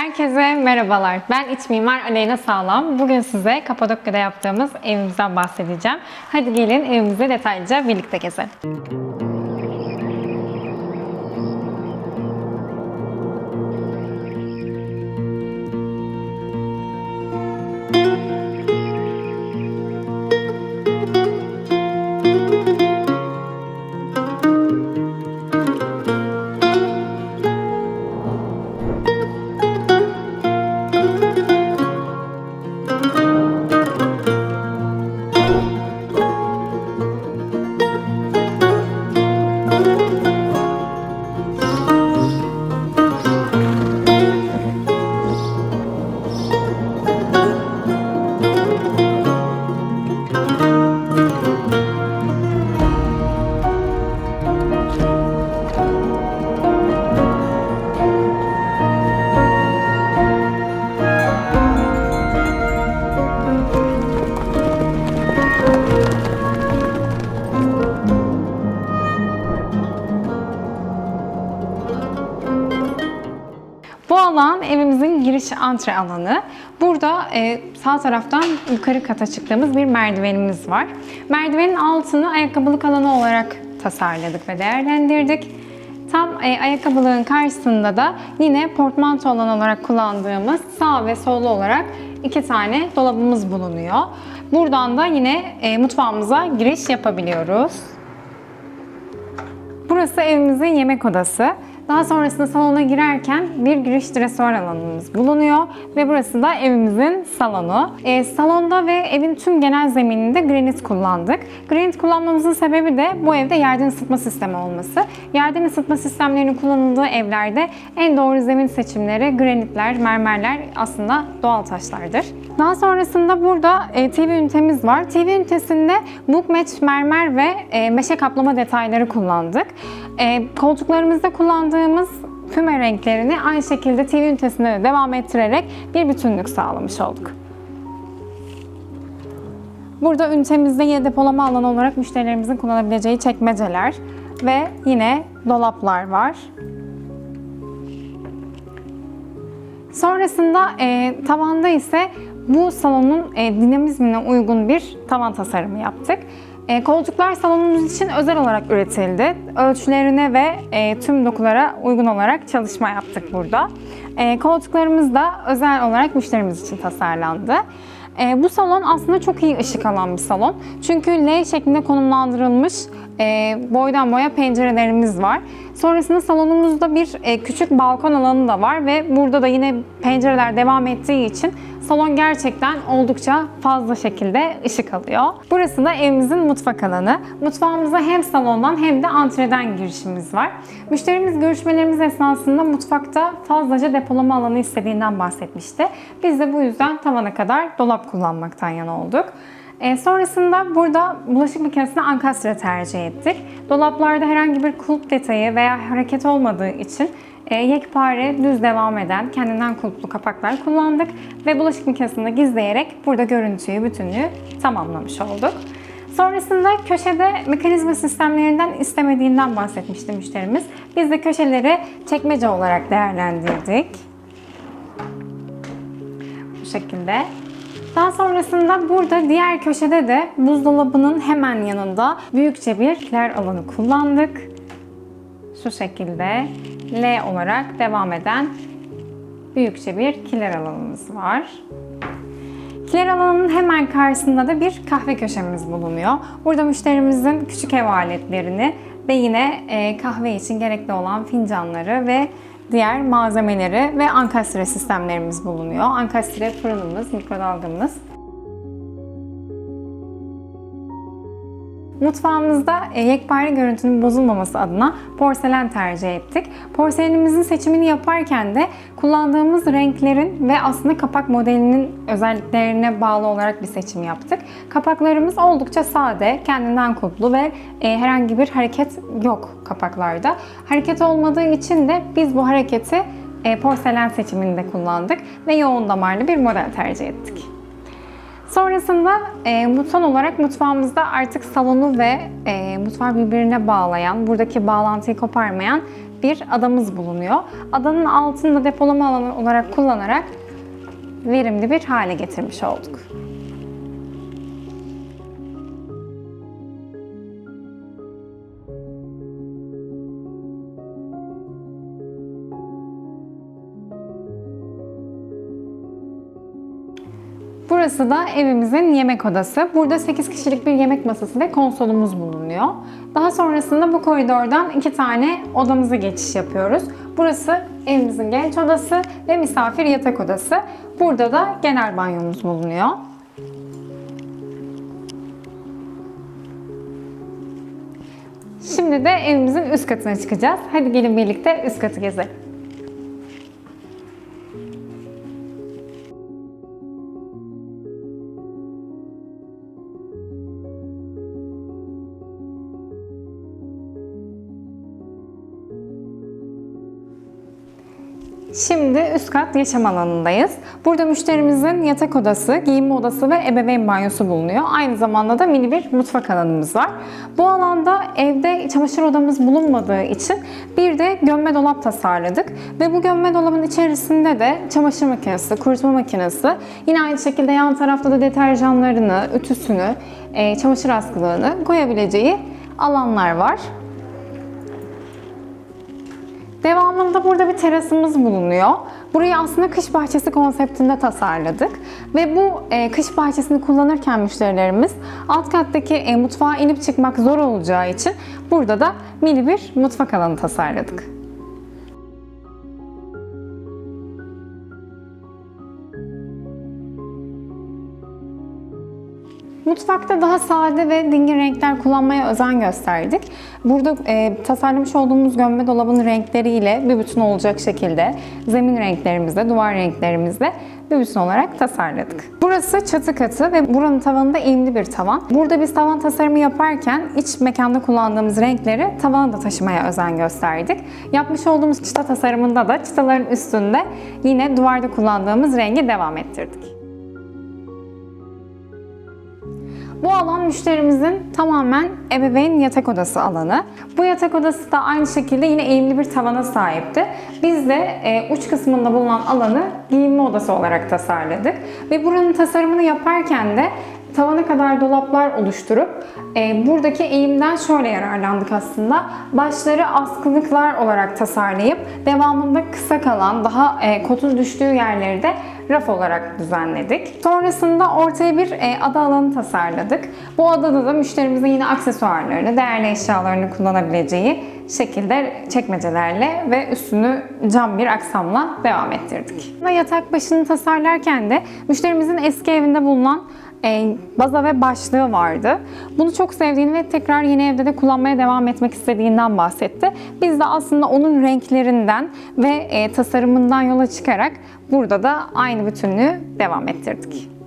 Herkese merhabalar. Ben iç mimar Aleyna Sağlam. Bugün size Kapadokya'da yaptığımız evimizden bahsedeceğim. Hadi gelin evimizi detaylıca birlikte gezelim. Giriş antre alanı. Burada e, sağ taraftan yukarı kata çıktığımız bir merdivenimiz var. Merdivenin altını ayakkabılık alanı olarak tasarladık ve değerlendirdik. Tam e, ayakkabılığın karşısında da yine portmanto alan olarak kullandığımız sağ ve sollu olarak iki tane dolabımız bulunuyor. Buradan da yine e, mutfağımıza giriş yapabiliyoruz. Burası evimizin yemek odası. Daha sonrasında salona girerken bir giriş dresuar alanımız bulunuyor ve burası da evimizin salonu. Ee, salonda ve evin tüm genel zemininde granit kullandık. Granit kullanmamızın sebebi de bu evde yerden ısıtma sistemi olması. Yerden ısıtma sistemlerinin kullanıldığı evlerde en doğru zemin seçimleri granitler, mermerler aslında doğal taşlardır. Daha sonrasında burada e, TV ünitemiz var. TV ünitesinde book match mermer ve e, meşe kaplama detayları kullandık. E, koltuklarımızda kullandığımız füme renklerini aynı şekilde TV ünitesinde de devam ettirerek bir bütünlük sağlamış olduk. Burada ünitemizde yine depolama alanı olarak müşterilerimizin kullanabileceği çekmeceler ve yine dolaplar var. Sonrasında e, tavanda ise bu salonun e, dinamizmine uygun bir tavan tasarımı yaptık. E, koltuklar salonumuz için özel olarak üretildi. Ölçülerine ve e, tüm dokulara uygun olarak çalışma yaptık burada. Koltuklarımız da özel olarak müşterimiz için tasarlandı. Bu salon aslında çok iyi ışık alan bir salon. Çünkü L şeklinde konumlandırılmış e, boydan boya pencerelerimiz var. Sonrasında salonumuzda bir e, küçük balkon alanı da var ve burada da yine pencereler devam ettiği için salon gerçekten oldukça fazla şekilde ışık alıyor. Burası da evimizin mutfak alanı. Mutfağımıza hem salondan hem de antreden girişimiz var. Müşterimiz görüşmelerimiz esnasında mutfakta fazlaca depolama alanı istediğinden bahsetmişti. Biz de bu yüzden tavana kadar dolap kullanmaktan yana olduk. E, sonrasında burada bulaşık makinesine ankastre tercih ettik. Dolaplarda herhangi bir kulp detayı veya hareket olmadığı için e, yekpare düz devam eden kendinden kulplu kapaklar kullandık ve bulaşık makinesinde gizleyerek burada görüntüyü, bütünlüğü tamamlamış olduk. Sonrasında köşede mekanizma sistemlerinden istemediğinden bahsetmişti müşterimiz. Biz de köşeleri çekmece olarak değerlendirdik. Bu şekilde. Daha sonrasında burada diğer köşede de buzdolabının hemen yanında büyükçe bir kiler alanı kullandık. Şu şekilde L olarak devam eden büyükçe bir kiler alanımız var. Kiler alanının hemen karşısında da bir kahve köşemiz bulunuyor. Burada müşterimizin küçük ev aletlerini ve yine e, kahve için gerekli olan fincanları ve diğer malzemeleri ve ankastre sistemlerimiz bulunuyor. Ankastre fırınımız, mikrodalgamız. Mutfağımızda e, yekpare görüntünün bozulmaması adına porselen tercih ettik. Porselenimizin seçimini yaparken de kullandığımız renklerin ve aslında kapak modelinin özelliklerine bağlı olarak bir seçim yaptık. Kapaklarımız oldukça sade, kendinden kulplu ve e, herhangi bir hareket yok kapaklarda. Hareket olmadığı için de biz bu hareketi e, porselen seçiminde kullandık ve yoğun damarlı bir model tercih ettik. Sonrasında e, son olarak mutfağımızda artık salonu ve e, mutfağı birbirine bağlayan, buradaki bağlantıyı koparmayan bir adamız bulunuyor. Adanın altını da depolama alanı olarak kullanarak verimli bir hale getirmiş olduk. Burası da evimizin yemek odası. Burada 8 kişilik bir yemek masası ve konsolumuz bulunuyor. Daha sonrasında bu koridordan iki tane odamıza geçiş yapıyoruz. Burası evimizin genç odası ve misafir yatak odası. Burada da genel banyomuz bulunuyor. Şimdi de evimizin üst katına çıkacağız. Hadi gelin birlikte üst katı gezelim. Şimdi üst kat yaşam alanındayız. Burada müşterimizin yatak odası, giyinme odası ve ebeveyn banyosu bulunuyor. Aynı zamanda da mini bir mutfak alanımız var. Bu alanda evde çamaşır odamız bulunmadığı için bir de gömme dolap tasarladık. Ve bu gömme dolabın içerisinde de çamaşır makinesi, kurutma makinesi, yine aynı şekilde yan tarafta da deterjanlarını, ütüsünü, e, çamaşır askılığını koyabileceği alanlar var. Devamında burada bir terasımız bulunuyor. Burayı aslında kış bahçesi konseptinde tasarladık. Ve bu e, kış bahçesini kullanırken müşterilerimiz alt kattaki e, mutfağa inip çıkmak zor olacağı için burada da mini bir mutfak alanı tasarladık. Mutfakta daha sade ve dingin renkler kullanmaya özen gösterdik. Burada e, tasarlamış olduğumuz gömme dolabın renkleriyle bir bütün olacak şekilde zemin renklerimizle, duvar renklerimizle bir bütün olarak tasarladık. Burası çatı katı ve buranın tavanında eğimli bir tavan. Burada biz tavan tasarımı yaparken iç mekanda kullandığımız renkleri tavana da taşımaya özen gösterdik. Yapmış olduğumuz çıta tasarımında da çıtaların üstünde yine duvarda kullandığımız rengi devam ettirdik. Bu alan müşterimizin tamamen ebeveyn yatak odası alanı. Bu yatak odası da aynı şekilde yine eğimli bir tavana sahipti. Biz de e, uç kısmında bulunan alanı giyinme odası olarak tasarladık. Ve buranın tasarımını yaparken de tavana kadar dolaplar oluşturup e, buradaki eğimden şöyle yararlandık aslında. Başları askılıklar olarak tasarlayıp devamında kısa kalan daha e, kotun düştüğü yerleri de raf olarak düzenledik. Sonrasında ortaya bir e, ada alanı tasarladık. Bu adada da müşterimizin yine aksesuarlarını, değerli eşyalarını kullanabileceği şekilde çekmecelerle ve üstünü cam bir aksamla devam ettirdik. Yatak başını tasarlarken de müşterimizin eski evinde bulunan e, baza ve başlığı vardı. Bunu çok sevdiğini ve tekrar yeni evde de kullanmaya devam etmek istediğinden bahsetti. Biz de aslında onun renklerinden ve e, tasarımından yola çıkarak burada da aynı bütünlüğü devam ettirdik.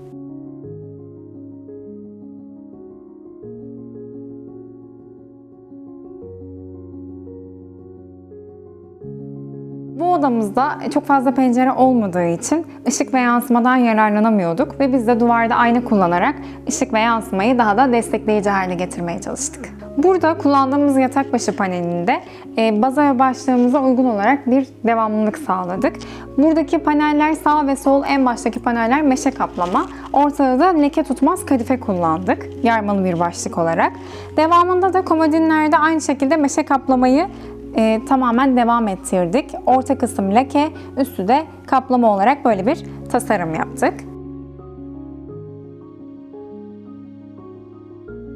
Odamızda çok fazla pencere olmadığı için ışık ve yansımadan yararlanamıyorduk ve biz de duvarda ayna kullanarak ışık ve yansımayı daha da destekleyici hale getirmeye çalıştık. Burada kullandığımız yatak başı panelinde e, baza ve başlığımıza uygun olarak bir devamlılık sağladık. Buradaki paneller sağ ve sol en baştaki paneller meşe kaplama. Ortada da leke tutmaz kadife kullandık yarmalı bir başlık olarak. Devamında da komodinlerde aynı şekilde meşe kaplamayı e, tamamen devam ettirdik. Orta kısım leke, üstü de kaplama olarak böyle bir tasarım yaptık.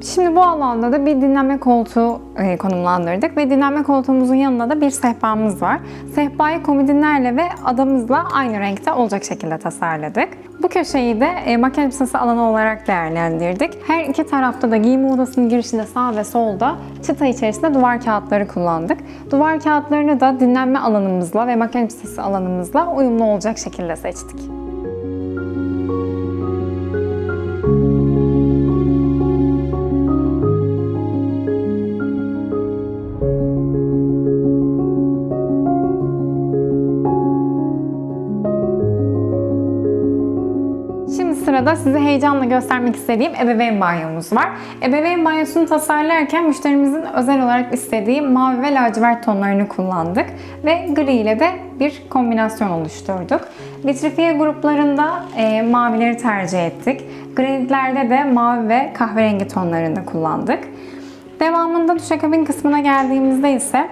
Şimdi bu alanda da bir dinlenme koltuğu e, konumlandırdık ve dinlenme koltuğumuzun yanında da bir sehpamız var. Sehpayı komodinlerle ve adamızla aynı renkte olacak şekilde tasarladık. Bu köşeyi de e, makine masası alanı olarak değerlendirdik. Her iki tarafta da giyinme odasının girişinde sağ ve solda çıta içerisinde duvar kağıtları kullandık. Duvar kağıtlarını da dinlenme alanımızla ve makine masası alanımızla uyumlu olacak şekilde seçtik. Sırada size heyecanla göstermek istediğim ebeveyn banyomuz var. Ebeveyn banyosunu tasarlarken müşterimizin özel olarak istediği mavi ve lacivert tonlarını kullandık ve gri ile de bir kombinasyon oluşturduk. Vitrifiye gruplarında e, mavileri tercih ettik. Granitlerde de mavi ve kahverengi tonlarını kullandık. Devamında duşakabin kısmına geldiğimizde ise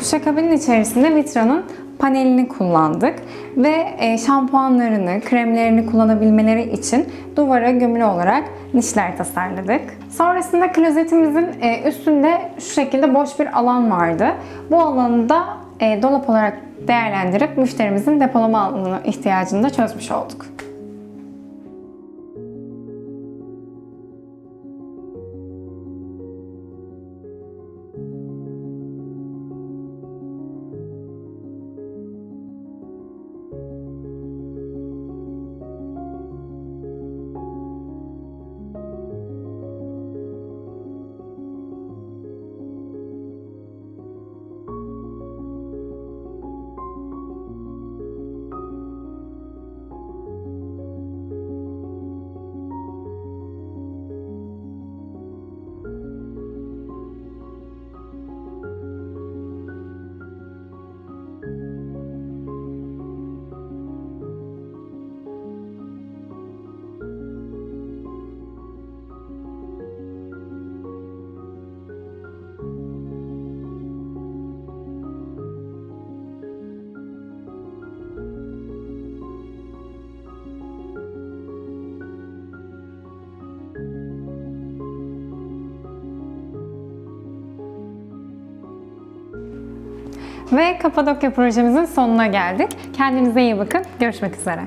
duşakabinin içerisinde Vitra'nın panelini kullandık ve e, şampuanlarını, kremlerini kullanabilmeleri için duvara gömülü olarak nişler tasarladık. Sonrasında klozetimizin e, üstünde şu şekilde boş bir alan vardı. Bu alanı da e, dolap olarak değerlendirip müşterimizin depolama alanı ihtiyacını da çözmüş olduk. Ve Kapadokya projemizin sonuna geldik. Kendinize iyi bakın. Görüşmek üzere.